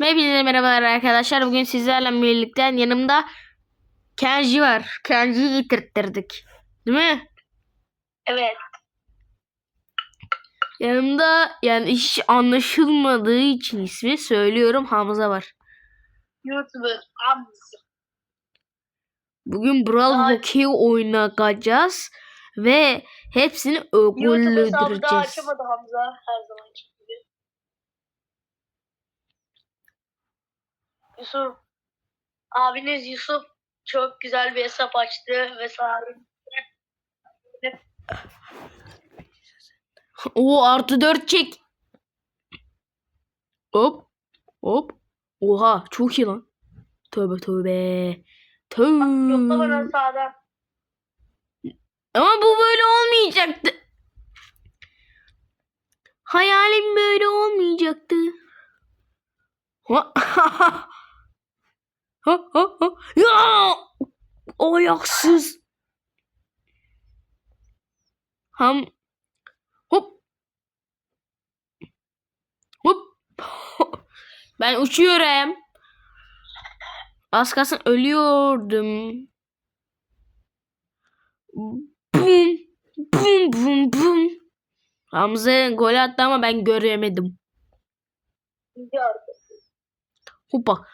Hepinize merhabalar arkadaşlar. Bugün sizlerle birlikte yanımda Kenji var. Kenji'yi getirttirdik. Değil mi? Evet. Yanımda yani hiç anlaşılmadığı için ismi söylüyorum Hamza var. YouTuber Hamza. Bugün Brawl. Hockey oynayacağız ve hepsini öldüreceğiz. açamadı Hamza her zaman Yusuf. Abiniz Yusuf çok güzel bir hesap açtı ve. O artı 4 çek. Hop. Hop. Oha çok iyi lan. Tövbe tövbe. Yokla bana Tövbe. sağdan. Ama bu böyle olmayacaktı. Hayalim böyle olmayacaktı. Ha ha ha. Ya! Ayaksız. Ham. Hop. Hop. Ben uçuyorum. Az kalsın ölüyordum. Bum. Bum bum bum. Hamza gol attı ama ben göremedim. Gidiyordu. Hoppa.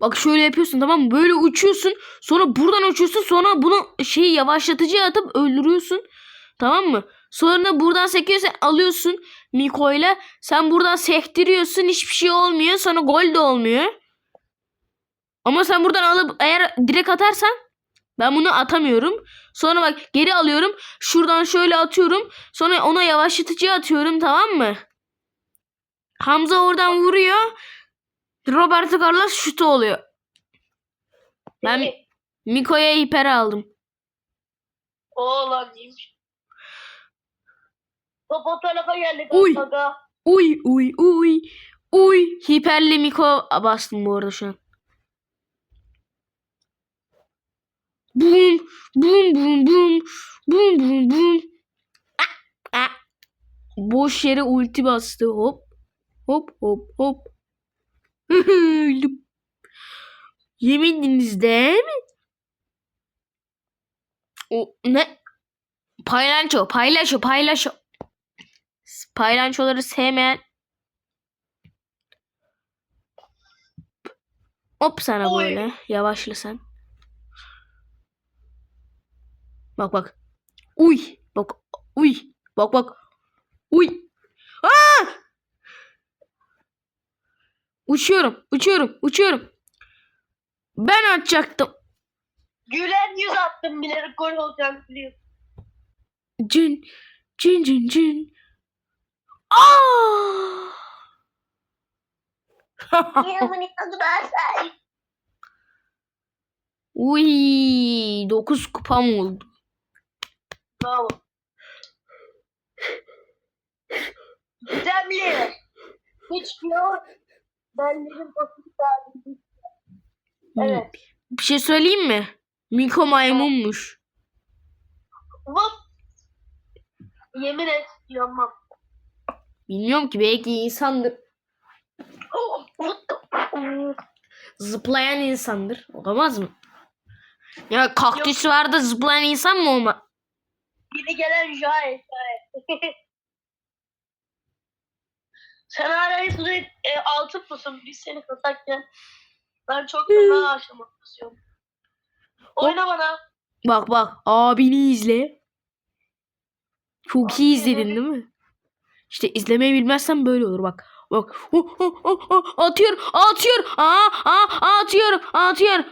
Bak şöyle yapıyorsun tamam mı? Böyle uçuyorsun. Sonra buradan uçuyorsun. Sonra bunu şey yavaşlatıcıya atıp öldürüyorsun. Tamam mı? Sonra buradan sekiyorsun alıyorsun Miko'yla. Sen buradan sektiriyorsun. Hiçbir şey olmuyor. Sonra gol de olmuyor. Ama sen buradan alıp eğer direkt atarsan ben bunu atamıyorum. Sonra bak geri alıyorum. Şuradan şöyle atıyorum. Sonra ona yavaşlatıcıya atıyorum tamam mı? Hamza oradan vuruyor. Roberto Carlos şutu oluyor. Ben Beni- Miko'ya hiper aldım. O lan iyiymiş. Top o tarafa geldi. Uy. Aga. Uy uy uy. Uy. Hiperli Miko bastım bu arada şu an. Bum bum bum bum. Bum bum bum. Ah, ah. Boş yere ulti bastı. Hop. Hop hop hop. Öldüm. Yemediniz mi? O ne? Paylanço, paylaşo, paylaşo. Paylançoları sevmeyen Hop sana Oy. böyle. Yavaşla sen. Bak bak. Uy. Bak. Uy. Bak bak. Uy. Aa! Uçuyorum. Uçuyorum. Uçuyorum. Ben atacaktım. Gülen yüz attım bilerek gol olacağını biliyorum. Cin. Cin cin cin. Aa! Uy, 9 kupam oldu. Bravo. Güzel Hiç yok. Basını sahibi. Evet. Bir şey söyleyeyim mi? Miko maymunmuş. Vop. Yemin et yanmam. Bilmiyorum ki belki insandır. Zıplayan insandır. Olamaz mı? Ya kaktüs var da zıplayan insan mı olma? Yeni gelen Jai. Sen hala hızlı e, altın mısın? Biz seni katarken. Ben çok fena aşamak basıyorum. Oyna bana. Bak bak abini izle. Çok iyi izledin değil mi? İşte izlemeyi bilmezsen böyle olur bak. Bak. Oh, oh, oh, oh. Atıyor. Atıyor. Aa, aa, atıyor. Atıyor.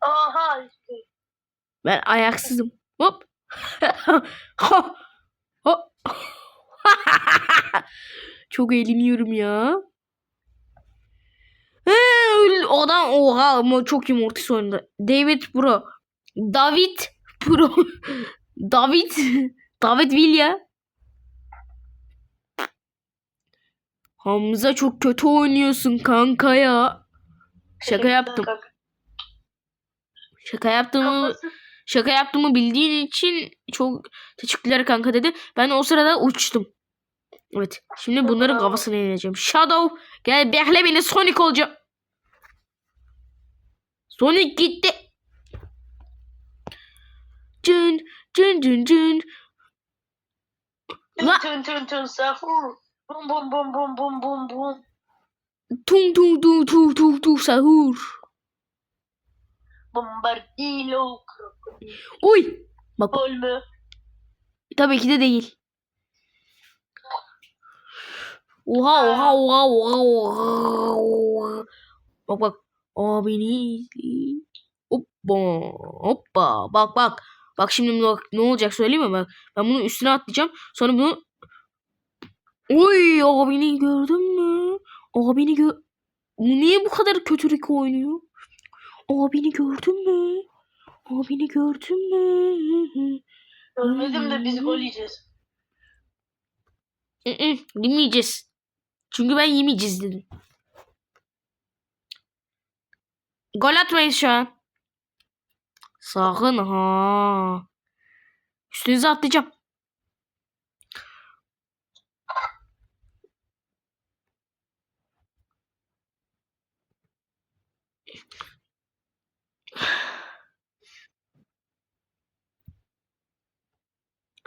Aha işte. Ben ayaksızım. Hop. Ha. Hop. Çok eğleniyorum ya. He, Adam oha ama çok iyi Mortis oynadı. David Pro. David Pro. David. David Villa. Hamza çok kötü oynuyorsun kanka ya. Şaka yaptım. Şaka yaptığımı Şaka yaptığımı bildiğin için çok teşekkürler kanka dedi. Ben o sırada uçtum. Evet. Şimdi bunların kafasına ineceğim. Shadow gel bekle beni Sonic olacağım. Sonic gitti. Cın cın cın. Tün La- tün tün tün sahur. Bum bum bum bum bum bum bum. Tung tung tung tung tung tung sahur. Bombardilo. Uy. Bak Gol mü? tabii ki de değil. Oha oha oha oha oha. Bak bak. Abini izleyin. Hoppa hoppa. Bak bak. Bak şimdi bak ne olacak söyleyeyim mi? Bak ben bunu üstüne atlayacağım. Sonra bunu Oy abini gördün mü? Abini gö Bu niye bu kadar kötülük oynuyor? Abini gördün mü? Abini gördün mü? Görmedim de biz gol yiyeceğiz. Hı-hı, Yemeyeceğiz. Çünkü ben yemeyeceğiz dedim. Gol atmayız şu an. Sakın ha. Üstünüze atlayacağım.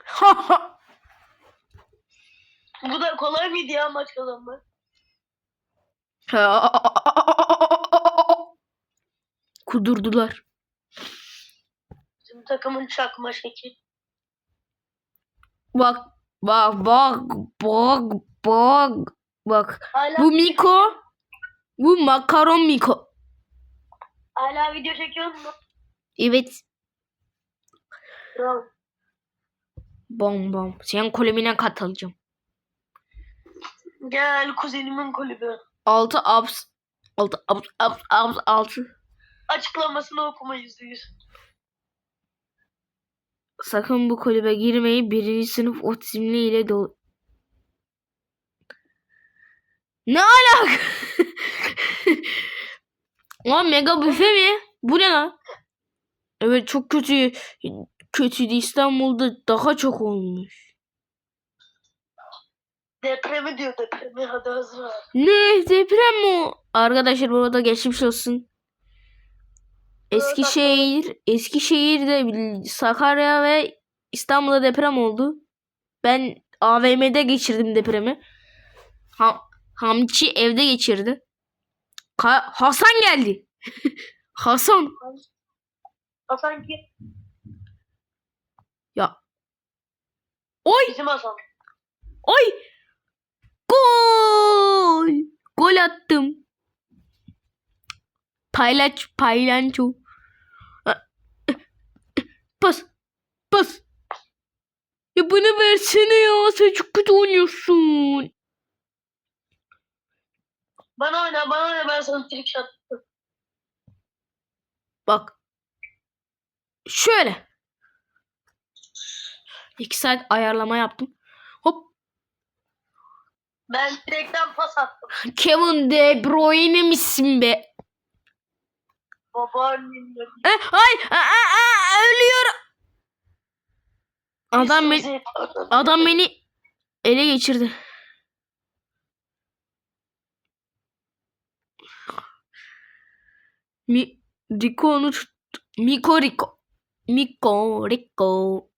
Ha ha. Bu da kolay mıydı ya maç kazanmak? Kudurdular. Bizim takımın çakma şekil. Bak bak bak bak bak bak. Hala, Bu Miko. Bu makaron Miko. hala video çekiyor mu? Evet. Bravo. Bom bom. Senin kulübüne katılacağım. Gel kuzenimin kulübü. 6 abs. 6 abs abs abs 6. Açıklamasını okuma yüzde yüz. Sakın bu kulübe girmeyi birinci sınıf otizmli ile dolu. Ne alaka? Lan mega büfe mi? Bu ne lan? Evet çok kötü. Kötüydü İstanbul'da daha çok olmuş. Depremi diyor depremi. Hadi hazır ol. Ne deprem mi o? Arkadaşlar bu arada geçmiş olsun. Eskişehir, Eskişehir'de Sakarya ve İstanbul'da deprem oldu. Ben AVM'de geçirdim depremi. Ha, Hamçi evde geçirdi. Ka- Hasan geldi. Hasan. Hasan ki Ya. Oy bizim Hasan. oy. Gol. Gol attım. Paylaç paylanço. Pas. Pas. Ya bana versene ya. Sen çok kötü oynuyorsun. Bana oyna bana oyna ben sana trick shot. Bak. Şöyle. İki saat ayarlama yaptım. Ben direkten pas attım. Kevin De Bruyne misin be? Babaannem yok. Eh, ay, a, a, a, ölüyorum. Adam beni, adam beni ele geçirdi. Mi, Rico onu tut. Miko Rico. Miko Rico.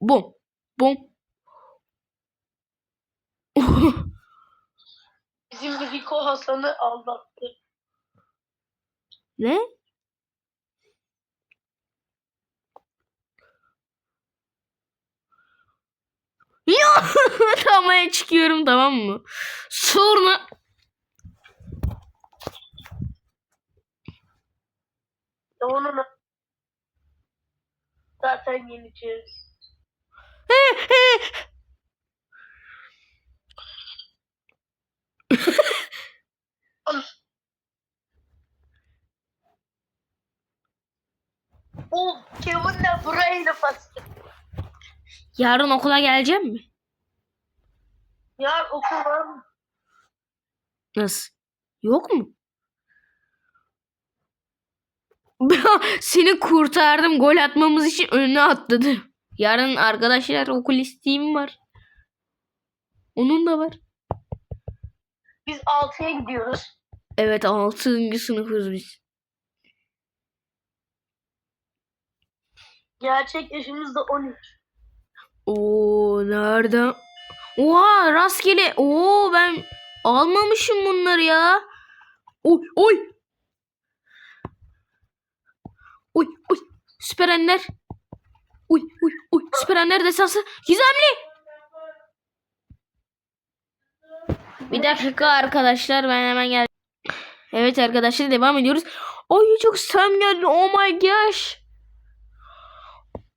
Bom. Bom. Bizim Rico Hasan'ı aldattı. ne? Ya tamaya çıkıyorum tamam mı? Sonra onun zaten yeneceğiz. O Kevin'le burayı bastı. yarın okula geleceğim mi? Ya okul var mı? Nasıl? Yok mu? Seni kurtardım. Gol atmamız için önüne atladı. Yarın arkadaşlar okul isteğim var. Onun da var. Biz 6'ya gidiyoruz. Evet 6. sınıfız biz. Gerçek yaşımız da 13. Oo nereden? Oha rastgele. Oo ben almamışım bunları ya. Oy oy. Oy oy. Süper Ender. Oy oy oy. Süper Ender destansı. Gizemli. Bir dakika arkadaşlar ben hemen gel. Evet arkadaşlar devam ediyoruz. Ay çok Sam geldi. Oh my gosh.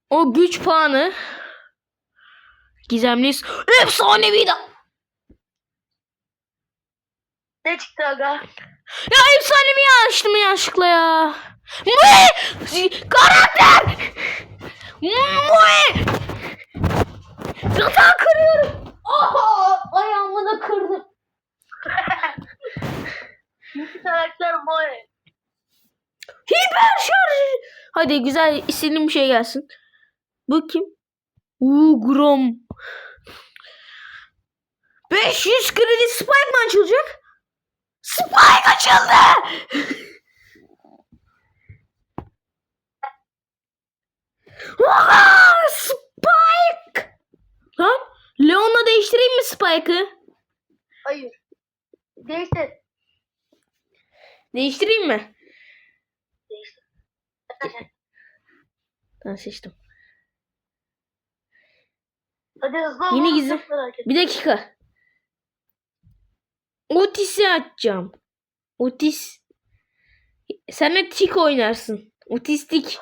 O güç puanı. Gizemli efsanevi de. Ne çıktı aga? Ya efsanevi açtım yanlışlıkla ya. Mue! Karakter! Mue! Yatağı kırıyorum. Aha! Ayağımı da kırdım. İki karakter Moe. Hiper şarj. Hadi güzel istediğim bir şey gelsin. Bu kim? Uuu Grom. 500 kredi Spike mi açılacak? Spike açıldı. Oha! Spike. Lan Leon'la değiştireyim mi Spike'ı? Hayır. Değiştir. Değiştireyim mi? Değiştir. Ben seçtim. Hadi hızlı ol. Merak ettim. Bir dakika. Otis'i açacağım. Otis. Sen tik oynarsın. Otistik.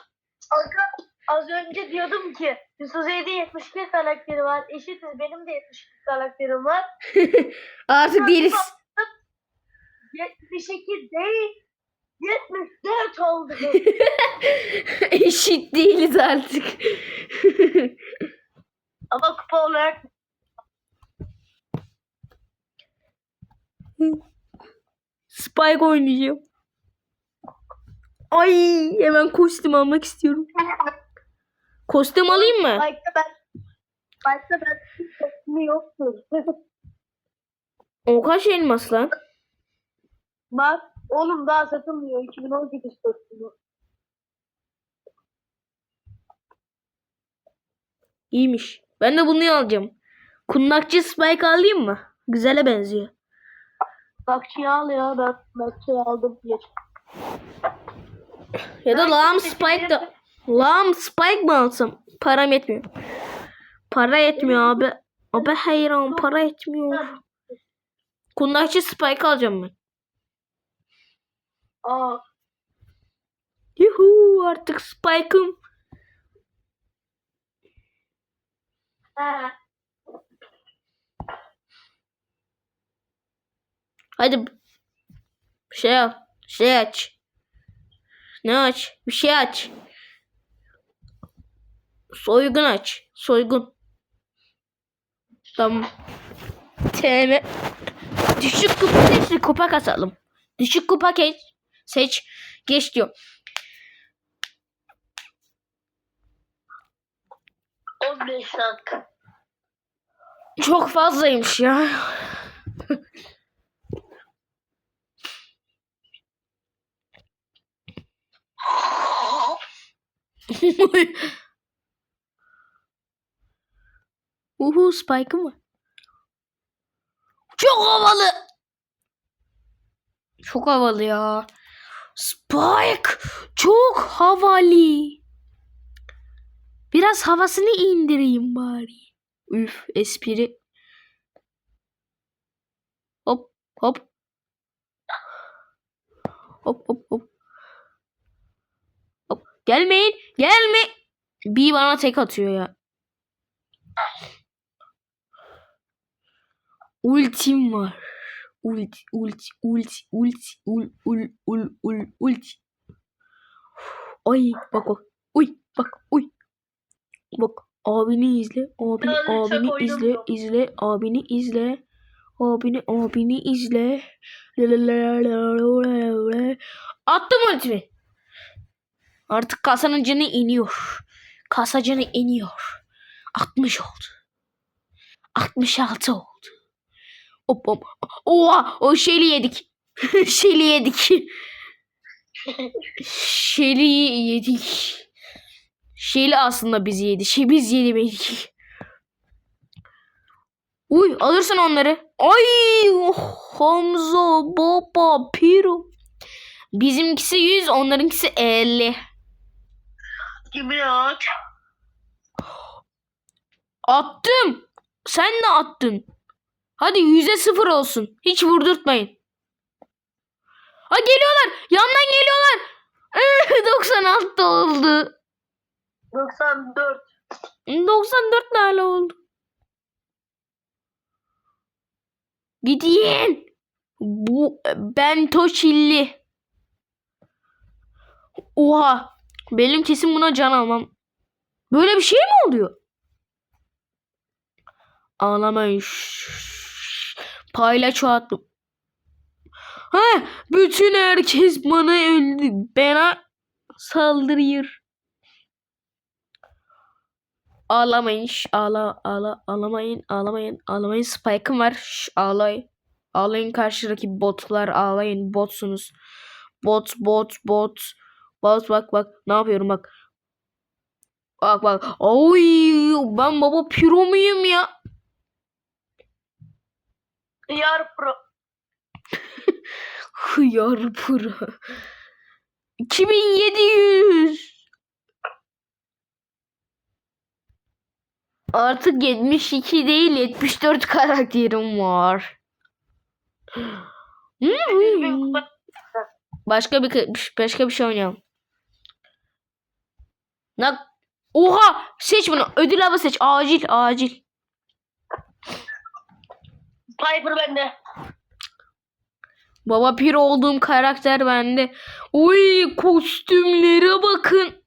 Aga, az önce diyordum ki Yusuf'un 72 karakteri var. Eşitiz benim de 72 karakterim var. Artık değiliz. 72 değil. 74 oldu. Eşit değiliz artık. Ama kupa olarak Spike oynayacağım. Ay hemen kostüm almak istiyorum. Kostüm alayım mı? Başka ben Başka ben hiç sesimi yoktur. O kaç elmas lan? Bak oğlum daha satılmıyor 2018 kostümü. İyiymiş. Ben de bunu alacağım. Kundakçı Spike alayım mı? Güzele benziyor. Bakçıyı al ya ben bakçıyı aldım geç. Ya da şimdi Spike da Lam Spike mi alsam? Param yetmiyor. Para yetmiyor abi. Abi hayran para yetmiyor. Kundakçı Spike alacağım ben. Aa Yuhu artık Spike'ım. Hadi şey al. Şey aç. Ne aç? Bir şey aç. Soygun aç. Soygun. Tamam. TM. Düşük kupa seç. Kupa kasalım. Düşük kupa geç. Seç. Geç diyor. 15 dakika. Çok fazlaymış ya. Uhu Spike'ı mı? Çok havalı. Çok havalı ya. Spike çok havalı. Biraz havasını indireyim bari. Üf espri. Hop hop. Hop hop hop. Hop. Gelmeyin. Gelme. Bir bana tek atıyor ya. Ultim var. Ulti, ulti, ulti, ulti, ul, ul, ul, ul, ulti. Ay bak bak. Uy bak uy. Bak abini izle. Abini, abini izle. izle. Abini izle. Abini, abini izle. Attım ultimi. Artık kasanın canı iniyor. Kasa canı iniyor. 60 oldu. 66 oldu. Hop hop. Oha o şeyli yedik. şeyli yedik. şeyli yedik. Şeyli aslında bizi yedi. Şey biz yedik. Uy alırsın onları. Ay oh, Hamza baba Piro. Bizimkisi 100 onlarınkisi 50. Gibi ya. Attım. Sen de attın. Hadi yüze sıfır olsun. Hiç vurdurtmayın. Ha geliyorlar. Yandan geliyorlar. 96 oldu. 94. 94 ne hala oldu? Gidin. Bu ben Toşilli. Oha. Benim kesin buna can almam. Böyle bir şey mi oluyor? Ağlamayın. Şşş. Paylaş attım. Ha, bütün herkes bana öldü. Bana saldırıyor. Ağlamayın. Şş, ağla, ağla, ağlamayın, ağlamayın, ağlamayın. Spike'ım var. Şş, ağlayın. Ağlayın karşıdaki botlar. Ağlayın. Botsunuz. Bot, bot, bot. Bot bak bak. Ne yapıyorum bak. Bak bak. Oy, ben baba piro muyum ya? Hıyar pro. Hıyar pıra. 2700. Artık 72 değil 74 karakterim var. Başka bir başka bir şey oynayalım. Nak Oha! Seç bunu. Ödül avı seç. Acil, acil. Piper bende. Baba pir olduğum karakter bende. Uy kostümlere bakın.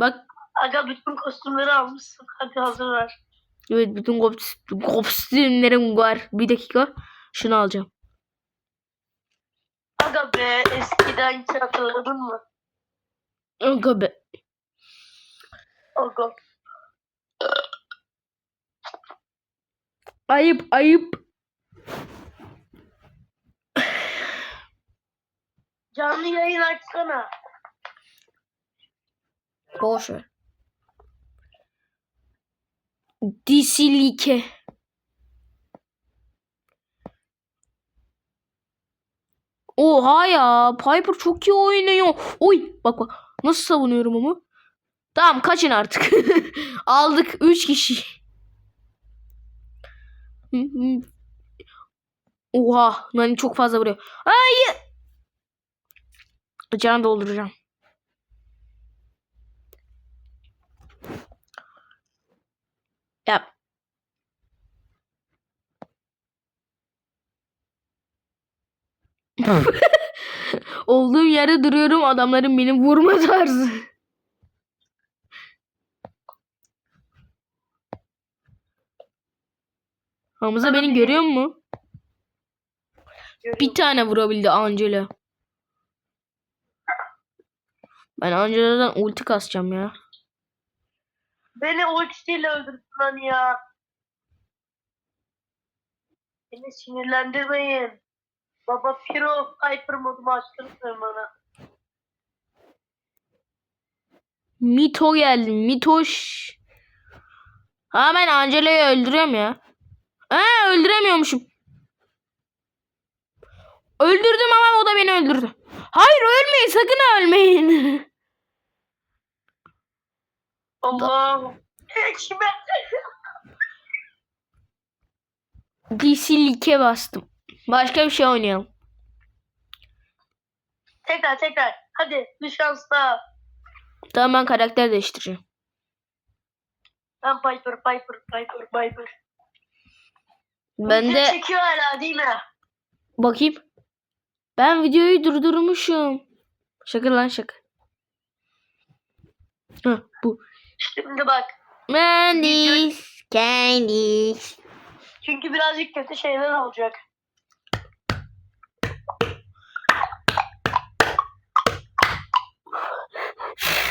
Bak Aga bütün kostümleri almışsın. Hadi hazır ver. evet bütün kostüm- kostümlerim var. Bir dakika. Şunu alacağım. Aga be eskiden hiç hatırladın mı? Aga be. Aga. Ayıp ayıp. Canlı yayın açsana. Boş ver. Disilike. Oha ya. Piper çok iyi oynuyor. Oy bak bak. Nasıl savunuyorum ama. Tamam kaçın artık. Aldık 3 kişi. Oha. Nani çok fazla vuruyor. Hayır. Can dolduracağım. Yap. Olduğum yerde duruyorum adamların beni vurma tarzı. Hamza beni görüyor mu? Bir tane vurabildi Angela. Ben Angela'dan ulti kasacağım ya. Beni ultisiyle öldürdün lan ya. Beni sinirlendirmeyin. Baba Piro Piper modumu açtırın bana. Mito geldi. Mitoş. Ha ben Angela'yı öldürüyorum ya. Ha öldüremiyormuşum. Öldürdüm ama o da beni öldürdü. Hayır ölmeyin sakın ölmeyin. Kime? DC like bastım. Başka bir şey oynayalım. tekrar tekrar. Hadi bir şans daha. Tamam ben karakter değiştireceğim. Ben Piper, Piper, Piper, Piper. Ben de çekiyor hala değil mi? bakayım. Ben videoyu durdurmuşum. Şaka lan şaka. Heh, bu. Şimdi bak. Mandis, Candies. Çünkü birazcık kötü şeyler olacak.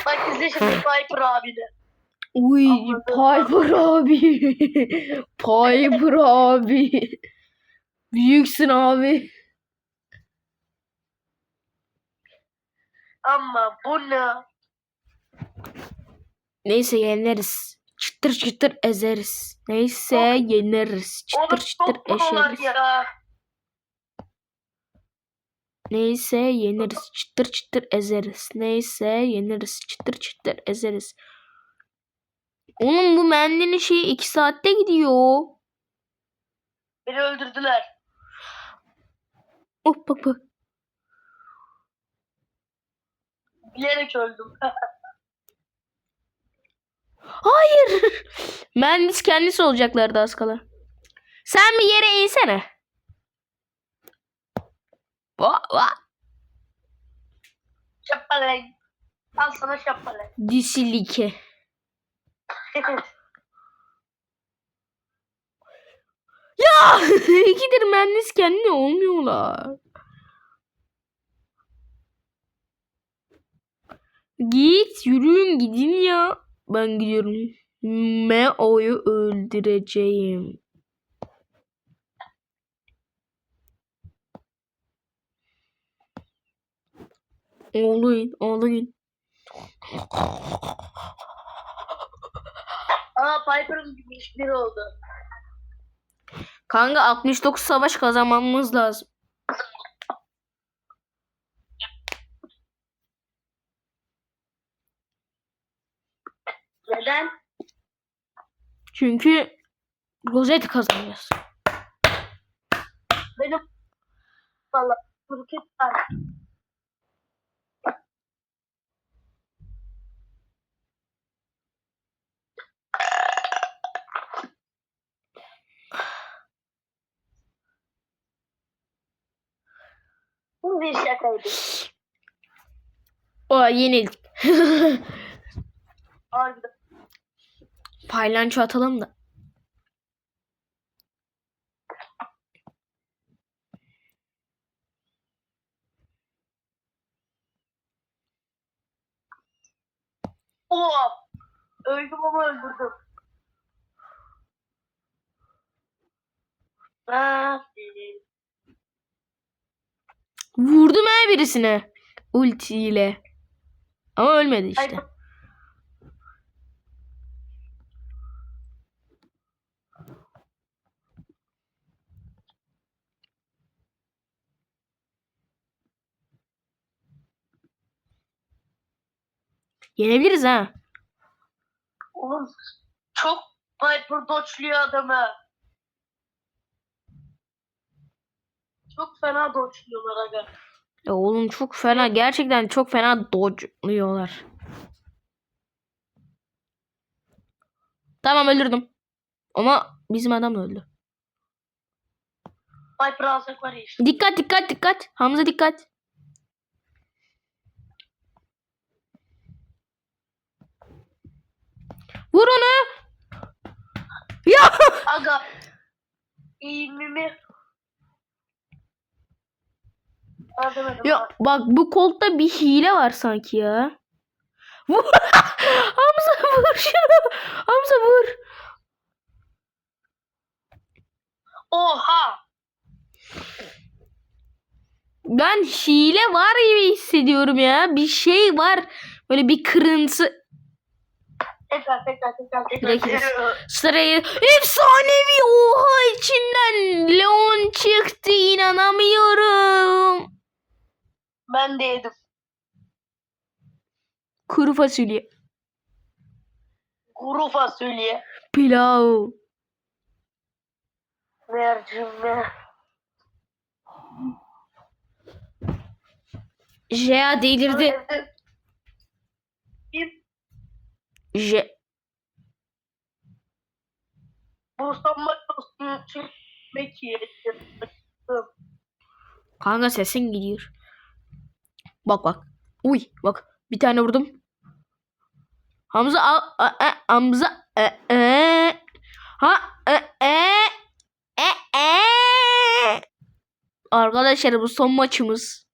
Bak izle şimdi Piper abi de. Uy. Piper abi. Piper abi. Büyüksün abi. Ama bu ne? Neyse yeneriz. Çıtır çıtır ezeriz. Neyse Oğlum, yeneriz. Çıtır Oğlum çıtır eşeriz. ya. Neyse yeneriz. Çıtır çıtır ezeriz. Neyse yeneriz. Çıtır çıtır ezeriz. Oğlum bu mendilin şeyi 2 saatte gidiyor. Beni öldürdüler. Oh bak bak. Bilerek öldüm. Hayır. Mendis kendisi olacaklardı az kala. Sen bir yere insene. Va va. Şapaleng. Al sana şapaleng. Disilike. Ya ikidir Mendis kendi olmuyorlar. Git yürüyün gidin ya. Ben gidiyorum. Meo'yu öldüreceğim. Ağlayın ağlayın. Piper'ın biri oldu. Kanka 69 savaş kazanmamız lazım. Neden? Çünkü rozet kazanacağız. Benim valla var. Bu bir şakaydı. O yenildik. Harbiden. Paylanço atalım da. Oo! Öldüm ama öldürdüm. Ha, Vurdum ha birisine. Ultiyle. Ama ölmedi işte. Ay, Yenebiliriz ha. Oğlum çok Piper dodge'luyor adamı. Çok fena dodge'luyorlar aga. Ya oğlum çok fena. Gerçekten çok fena dodge'luyorlar. Tamam öldürdüm. Ama bizim adam öldü. Piper alsak var işte. Dikkat dikkat dikkat. Hamza dikkat. Vur onu. Ya. Aga. İyi mi? Ha demedim. Ya bak bu kolda bir hile var sanki ya. Vur. Hamza vur şunu. Hamza vur. Oha. Ben hile var gibi hissediyorum ya. Bir şey var. Böyle bir kırıntı. Tekrar tekrar tekrar. Sırayı efsanevi oha içinden Leon çıktı inanamıyorum. Ben de yedim. Kuru fasulye. Kuru fasulye. Pilav. Mercimek. Jea delirdi. Bir Je Bursanmak dostum için Mekiye. Kanka sesin gidiyor. Bak bak. Uy bak. Bir tane vurdum. Hamza al. A, a, Hamza. E, e. Ha. E, e. E, e. Arkadaşlar bu son maçımız.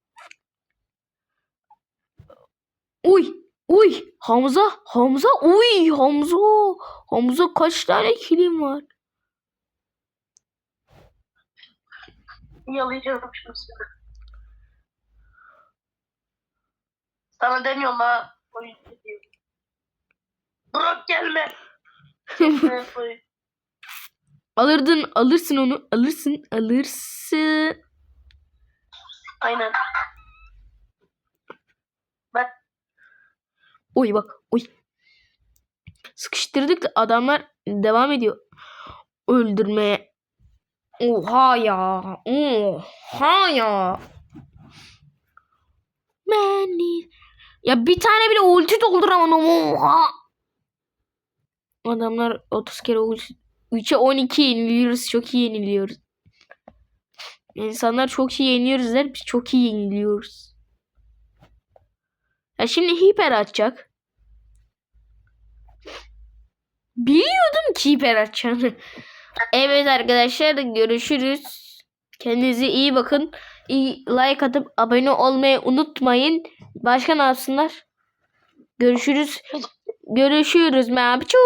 Uy. Uy Hamza Hamza uy Hamza Hamza kaç tane kilim var? Yalayacağım şimdi seni. Sana demiyorum ha. Oyuncu diyorum. Bırak gelme. Alırdın alırsın onu alırsın alırsın. Aynen. Ben Uy bak uy. Sıkıştırdık da adamlar devam ediyor. Öldürmeye. Oha ya. Oha ya. Beni. Ya bir tane bile ulti dolduramadım. Oha. Adamlar 30 kere ulti. 3'e 12 yeniliyoruz. Çok iyi yeniliyoruz. İnsanlar çok iyi yeniyoruz der. Biz çok iyi yeniliyoruz. Ya şimdi hiper atacak. Biliyordum ki hiper atacağını. Evet arkadaşlar görüşürüz. Kendinize iyi bakın. Like atıp abone olmayı unutmayın. Başka ne yapsınlar? Görüşürüz. Görüşürüz. Mabçu.